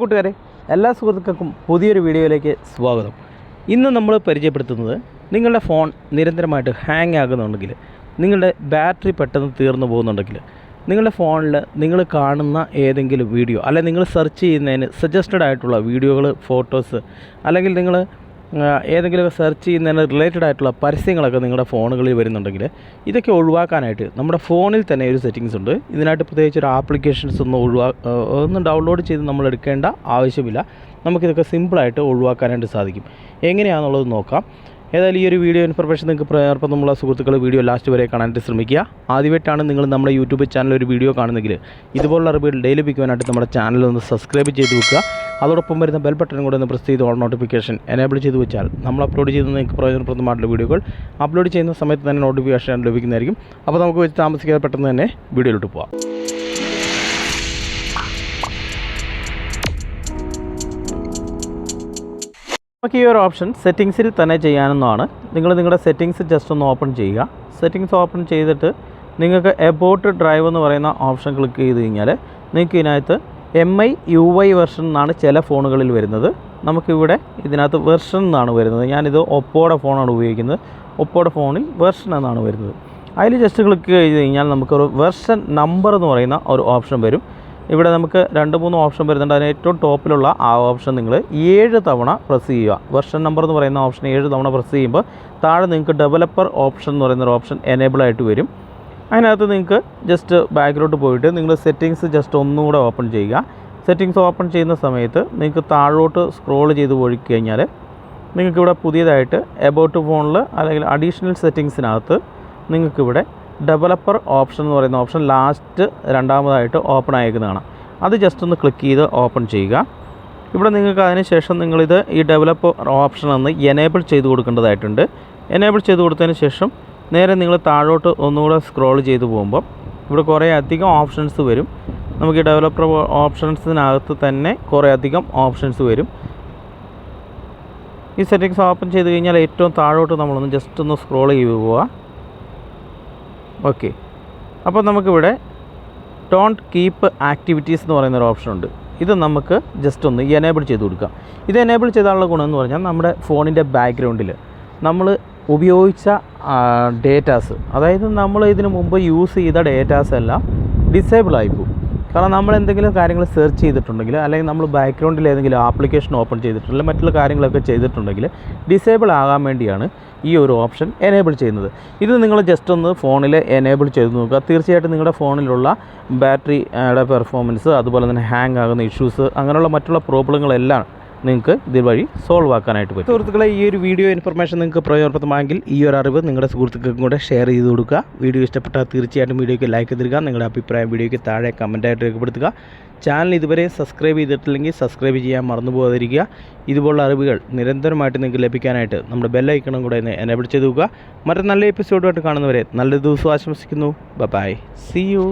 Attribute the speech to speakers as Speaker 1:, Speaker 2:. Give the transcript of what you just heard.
Speaker 1: കൂട്ടുകാരെ എല്ലാ സുഹൃത്തുക്കൾക്കും പുതിയൊരു വീഡിയോയിലേക്ക് സ്വാഗതം. ഇന്ന് നമ്മൾ പരിചയപ്പെടുത്തുന്നത് നിങ്ങളുടെ ഫോൺ നിരന്തരമായിട്ട് ഹാങ് ആകുന്നുണ്ടെങ്കിൽ നിങ്ങളുടെ ബാറ്ററി പെട്ടെന്ന് തീർന്നു പോകുന്നുണ്ടെങ്കിൽ നിങ്ങളുടെ ഫോണിൽ നിങ്ങൾ കാണുന്ന ഏതെങ്കിലും വീഡിയോ അല്ലെങ്കിൽ നിങ്ങൾ സെർച്ച് ചെയ്യുന്നതിന് സജസ്റ്റഡ് ആയിട്ടുള്ള വീഡിയോകൾ ഫോട്ടോസ് അല്ലെങ്കിൽ നിങ്ങൾ ഏതെങ്കിലും സെർച്ച് ചെയ്യുന്നതിന് റിലേറ്റഡ് ആയിട്ടുള്ള പരസ്യങ്ങളൊക്കെ നിങ്ങളുടെ ഫോണുകളിൽ വരുന്നുണ്ടെങ്കിൽ ഇതൊക്കെ ഒഴിവാക്കാനായിട്ട് നമ്മുടെ ഫോണിൽ തന്നെ ഒരു സെറ്റിങ്സ് ഉണ്ട്. ഇതിനായിട്ട് പ്രത്യേകിച്ച് ഒരു ആപ്ലിക്കേഷൻസ് ഒന്നും ഒഴിവാ ഒന്നും ഡൗൺലോഡ് ചെയ്ത് നമ്മൾ എടുക്കേണ്ട ആവശ്യമില്ല. നമുക്കിതൊക്കെ സിമ്പിളായിട്ട് ഒഴിവാക്കാനായിട്ട് സാധിക്കും. എങ്ങനെയാണെന്നുള്ളത് നോക്കാം. ഏതായാലും ഈ ഒരു വീഡിയോ ഇൻഫർമേഷൻ നിങ്ങൾക്ക് പ്രയോജനപ്രദമുള്ള സുഹൃത്തുക്കൾ വീഡിയോ ലാസ്റ്റ് വരെ കാണാനായിട്ട് ശ്രമിക്കുക. ആദ്യമായിട്ടാണ് നിങ്ങൾ നമ്മുടെ യൂട്യൂബ് ചാനൽ ഒരു വീഡിയോ കാണുന്നെങ്കിൽ ഇതുപോലുള്ള അറിവുകൾ ഡെയിലി പിക്കുവാനായിട്ട് നമ്മുടെ ചാനൽ ഒന്ന് സബ്സ്ക്രൈബ് ചെയ്ത് വെക്കുക. അതോടൊപ്പം വരുന്ന ബെൽ ബട്ടൺ കൂടെ ഒന്ന് പ്രസ് ചെയ്ത് ഓൾ നോട്ടിഫിക്കേഷൻ എനേബിൾ ചെയ്ത് വെച്ചാൽ നമ്മൾ അപ്ലോഡ് ചെയ്യുന്ന നിങ്ങൾക്ക് പ്രയോജനപ്രദമായിട്ടുള്ള വീഡിയോകൾ അപ്ലോഡ് ചെയ്യുന്ന സമയത്ത് തന്നെ നോട്ടിഫിക്കേഷൻ ലഭിക്കുന്നതായിരിക്കും. അപ്പോൾ നമുക്ക് വെച്ച് താമസിക്കാതെ പെട്ടെന്ന് തന്നെ വീഡിയോയിലോട്ട് പോകാം നമുക്ക് ഈ ഒരു ഓപ്ഷൻ സെറ്റിങ്സിൽ തന്നെ ചെയ്യാനെന്നാണ്. നിങ്ങൾ നിങ്ങളുടെ സെറ്റിങ്സ് ജസ്റ്റ് ഒന്ന് ഓപ്പൺ ചെയ്യുക. സെറ്റിങ്സ് ഓപ്പൺ ചെയ്തിട്ട് നിങ്ങൾക്ക് എബോട്ട് ഡ്രൈവ് എന്ന് പറയുന്ന ഓപ്ഷൻ ക്ലിക്ക് ചെയ്ത് കഴിഞ്ഞാൽ നിങ്ങൾക്ക് ഇതിനകത്ത് M I U I version എന്നാണ് ചില ഫോണുകളിൽ വരുന്നത്. നമുക്കിവിടെ ഇതിനകത്ത് വെർഷൻ എന്നാണ് വരുന്നത്. ഞാനിത് ഒപ്പോയുടെ ഫോണാണ് ഉപയോഗിക്കുന്നത്. ഒപ്പോയുടെ ഫോണിൽ വെർഷൻ എന്നാണ് വരുന്നത്. അതിൽ ജസ്റ്റ് ക്ലിക്ക് ചെയ്ത് കഴിഞ്ഞാൽ നമുക്കൊരു വെർഷൻ നമ്പർ എന്ന് പറയുന്ന ഒരു ഓപ്ഷൻ വരും. ഇവിടെ നമുക്ക് രണ്ട് മൂന്ന് ഓപ്ഷൻ വരുന്നുണ്ട്. അതിന് ഏറ്റവും ടോപ്പിലുള്ള ആ ഓപ്ഷൻ നിങ്ങൾ ഏഴ് തവണ പ്രസ് ചെയ്യുക. വെർഷൻ നമ്പർ എന്ന് പറയുന്ന ഓപ്ഷൻ ഏഴ് തവണ പ്രസ് ചെയ്യുമ്പോൾ താഴെ നിങ്ങൾക്ക് ഡെവലപ്പർ ഓപ്ഷൻ എന്ന് പറയുന്ന ഒരു ഓപ്ഷൻ എനേബിൾ ആയിട്ട് വരും. അതിനകത്ത് നിങ്ങൾക്ക് ജസ്റ്റ് ബാക്കിലോട്ട് പോയിട്ട് നിങ്ങൾ സെറ്റിങ്സ് ജസ്റ്റ് ഒന്നുകൂടെ ഓപ്പൺ ചെയ്യുക. സെറ്റിങ്സ് ഓപ്പൺ ചെയ്യുന്ന സമയത്ത് നിങ്ങൾക്ക് താഴോട്ട് സ്ക്രോൾ ചെയ്ത് പോയി കഴിഞ്ഞാൽ നിങ്ങൾക്കിവിടെ പുതിയതായിട്ട് എബൌട്ട് ഫോണിൽ അല്ലെങ്കിൽ അഡീഷണൽ സെറ്റിങ്സിനകത്ത് നിങ്ങൾക്കിവിടെ ഡെവലപ്പർ ഓപ്ഷൻ എന്ന് പറയുന്ന ഓപ്ഷൻ ലാസ്റ്റ് രണ്ടാമതായിട്ട് ഓപ്പൺ ആയിരിക്കുന്നതാണ് അത് ജസ്റ്റ് ഒന്ന് ക്ലിക്ക് ചെയ്ത് ഓപ്പൺ ചെയ്യുക. ഇവിടെ നിങ്ങൾക്ക് അതിന് ശേഷം നിങ്ങളിത് ഈ ഡെവലപ്പർ ഓപ്ഷൻ ഒന്ന് എനേബിൾ ചെയ്ത് കൊടുക്കേണ്ടതായിട്ടുണ്ട്. എനേബിൾ ചെയ്ത് കൊടുത്തതിന് ശേഷം നേരെ നിങ്ങൾ താഴോട്ട് ഒന്നുകൂടെ സ്ക്രോൾ ചെയ്ത് പോകുമ്പോൾ ഇവിടെ കുറേ അധികം ഓപ്ഷൻസ് വരും. നമുക്ക് ഈ ഡെവലപ്പർ ഓപ്ഷൻസിനകത്ത് തന്നെ കുറേ അധികം ഓപ്ഷൻസ് വരും. ഈ സെറ്റിങ്സ് ഓപ്പൺ ചെയ്ത് കഴിഞ്ഞാൽ ഏറ്റവും താഴോട്ട് നമ്മളൊന്ന് ജസ്റ്റ് ഒന്ന് സ്ക്രോൾ ചെയ്ത് പോവുക. ഓക്കെ. അപ്പോൾ നമുക്കിവിടെ ഡോണ്ട് കീപ്പ് ആക്ടിവിറ്റീസ് എന്ന് പറയുന്ന ഒരു ഓപ്ഷൻ ഉണ്ട്. ഇത് നമുക്ക് ജസ്റ്റ് ഒന്ന് എനേബിൾ ചെയ്ത് കൊടുക്കാം. ഇത് എനേബിൾ ചെയ്താലുള്ള ഗുണം എന്ന് പറഞ്ഞാൽ നമ്മുടെ ഫോണിന്റെ ബാക്ക്ഗ്രൗണ്ടിൽ നമ്മൾ ഉപയോഗിച്ച ഡേറ്റാസ് അതായത് നമ്മൾ ഇതിന് മുമ്പ് യൂസ് ചെയ്ത ഡേറ്റാസ് എല്ലാം ഡിസേബിൾ ആയിപ്പോവും കാരണം നമ്മൾ എന്തെങ്കിലും കാര്യങ്ങൾ സെർച്ച് ചെയ്തിട്ടുണ്ടെങ്കിൽ അല്ലെങ്കിൽ നമ്മൾ ബാക്ക്ഗ്രൗണ്ടിൽ ഏതെങ്കിലും ആപ്ലിക്കേഷൻ ഓപ്പൺ ചെയ്തിട്ടുണ്ടെങ്കിൽ മറ്റുള്ള കാര്യങ്ങളൊക്കെ ചെയ്തിട്ടുണ്ടെങ്കിൽ ഡിസേബിൾ ആകാൻ വേണ്ടിയാണ് ഈ ഒരു ഓപ്ഷൻ എനേബിൾ ചെയ്യുന്നത്. ഇത് നിങ്ങൾ ജസ്റ്റ് ഒന്ന് ഫോണിൽ എനേബിൾ ചെയ്ത് നോക്കുക. തീർച്ചയായിട്ടും നിങ്ങളുടെ ഫോണിലുള്ള ബാറ്ററിയുടെ പെർഫോമൻസ് അതുപോലെ തന്നെ ഹാങ് ആകുന്ന ഇഷ്യൂസ് അങ്ങനെയുള്ള മറ്റുള്ള പ്രോബ്ലങ്ങളെല്ലാം നിങ്ങൾക്ക് ഇതുവഴി സോൾവ് ആക്കാനായിട്ട് പറ്റും. സുഹൃത്തുക്കളെ ഈ ഒരു വീഡിയോ ഇൻഫർമേഷൻ നിങ്ങൾക്ക് പ്രയോജനപ്രദമായെങ്കിൽ ഈ ഒരു അറിവ് നിങ്ങളുടെ സുഹൃത്തുക്കൾക്കും കൂടെ ഷെയർ ചെയ്ത് കൊടുക്കുക. വീഡിയോ ഇഷ്ടപ്പെട്ടാൽ തീർച്ചയായിട്ടും വീഡിയോയ്ക്ക് ലൈക്ക് തരിക. നിങ്ങളുടെ അഭിപ്രായം വീഡിയോയ്ക്ക് താഴെ കമന്റായിട്ട് രേഖപ്പെടുത്തുക. ചാനൽ ഇതുവരെ സബ്സ്ക്രൈബ് ചെയ്തിട്ടില്ലെങ്കിൽ സബ്സ്ക്രൈബ് ചെയ്യാൻ മറന്നു പോകാതിരിക്കുക. ഇതുപോലുള്ള അറിവുകൾ നിരന്തരമായിട്ട് നിങ്ങൾക്ക് ലഭിക്കാനായിട്ട് നമ്മുടെ ബെല്ലൈക്കണം കൂടെ ഒന്ന് എനേബിൾ ചെയ്ത് നോക്കുക മറ്റൊരു നല്ല എപ്പിസോഡുമായിട്ട് കാണുന്നവരെ നല്ല ദിവസം ആശംസിക്കുന്നു. By C U